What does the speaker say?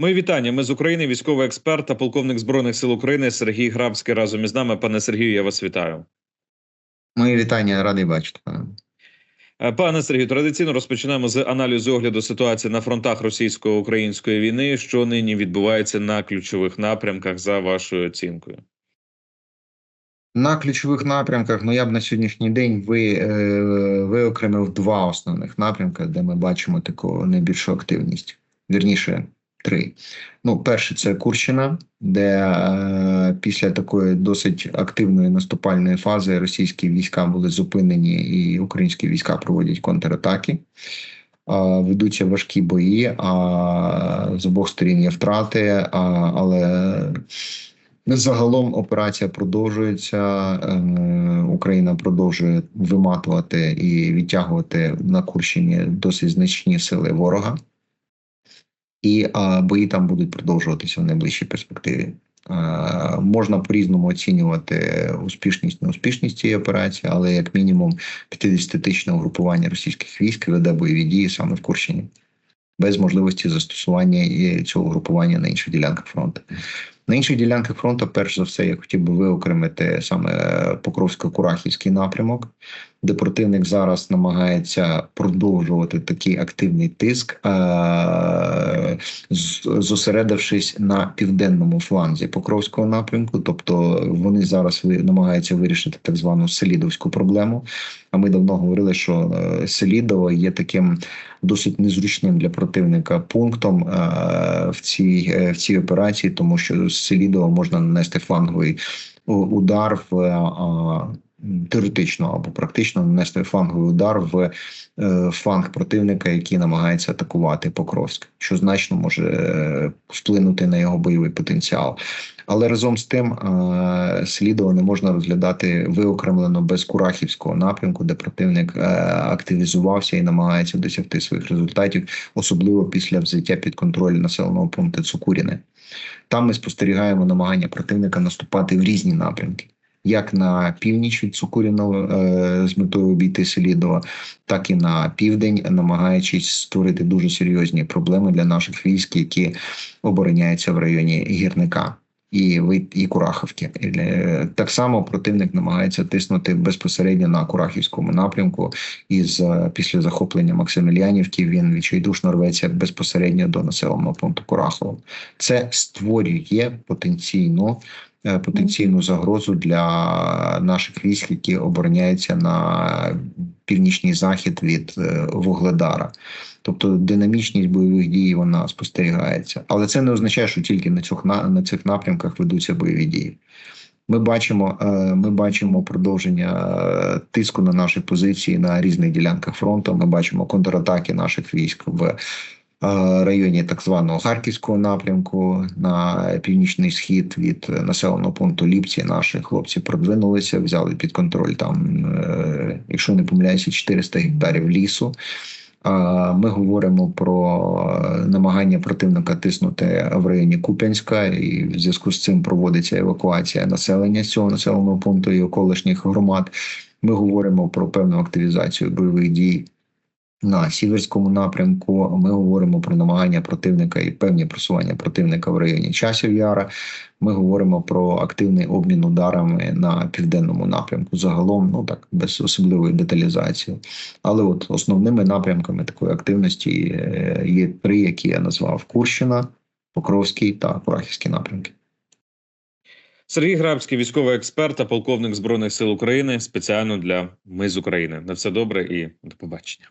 Мої вітання. Ми з України, військовий експерт та полковник збройних сил України Сергій Грабський разом із нами. Пане Сергію, я вас вітаю. Мої вітання, радий бачити. пане. Е, Пане Сергію, традиційно розпочинаємо з аналізу огляду ситуації на фронтах російсько-української війни, що нині відбувається на ключових напрямках за вашою оцінкою. На ключових напрямках, ну я б на сьогоднішній день ви, е, виокремив два основних напрямки, де ми бачимо таку найбільшу активність. Вірніше, три. Ну, перше, це Курщина, де е, після такої досить активної наступальної фази російські війська були зупинені, і українські війська проводять контратаки. А, Ведуться важкі бої, а з обох сторін є втрати, а, але загалом операція продовжується. Е, Україна продовжує виматувати і відтягувати на Курщині досить значні сили ворога, і а, бої там будуть продовжуватися в найближчій перспективі. Е, Можна по-різному оцінювати успішність, неуспішність цієї операції, але як мінімум 50-тичне угрупування російських військ веде бойові дії саме в Курщині, без можливості застосування цього угрупування на інших ділянках фронту. На інших ділянках фронту, перш за все, я хотів би виокремити саме Покровсько-Курахівський напрямок, де противник зараз намагається продовжувати такий активний тиск, е- зосередившись на південному фланзі Покровського напрямку. Тобто вони зараз намагаються вирішити так звану селідовську проблему. А ми давно говорили, що е, Селідово є таким досить незручним для противника пунктом е, в цій в цій операції, тому що з Селідова можна нанести фланговий удар в теоретично або практично нанести фланговий удар в е, фланг противника, який намагається атакувати Покровськ, що значно може е, вплинути на його бойовий потенціал. Але разом з тим е, Селідово не можна розглядати виокремлено без Курахівського напрямку, де противник активізувався і намагається досягти своїх результатів, особливо після взяття під контроль населеного пункту Цукуріне. Там ми спостерігаємо намагання противника наступати в різні напрямки. Як на північ від Цукуріного е, з метою обійти Селідова, так і на південь, намагаючись створити дуже серйозні проблеми для наших військ, які обороняються в районі гірника і і Курахівки. Так само противник намагається тиснути безпосередньо на Курахівському напрямку. І з е, після захоплення Максимілянівки він відчайдушно рветься безпосередньо до населеного пункту Курахово. Це створює потенційну. Е, Потенційну загрозу для наших військ, які обороняються на північний захід від е, Вугледара. Тобто динамічність бойових дій вона спостерігається, але це не означає, що тільки на цих на, цих напрямках ведуться бойові дії. Ми бачимо, е, ми бачимо продовження тиску на наші позиції на різних ділянках фронту. Ми бачимо контратаки наших військ в районі так званого харківського напрямку на північний схід від населеного пункту Ліпці. Наші хлопці продвинулися, взяли під контроль там, е, якщо не помиляюся, 400 гектарів лісу. Ми говоримо про е, намагання противника тиснути в районі Куп'янська, і в зв'язку з цим проводиться евакуація населення з цього населеного пункту і околишніх громад. Ми говоримо про певну активізацію бойових дій на сіверському напрямку. Ми говоримо про намагання противника і певні просування противника в районі часів яра. Ми говоримо про активний обмін ударами на південному напрямку. Загалом, ну так без особливої деталізації. Але от основними напрямками такої активності е, є три, які я назвав: Курщина, Покровський та Курахівський напрямки. Сергій Грабський, військовий експерт та полковник збройних сил України, спеціально для Ми з України. На все добре і до побачення.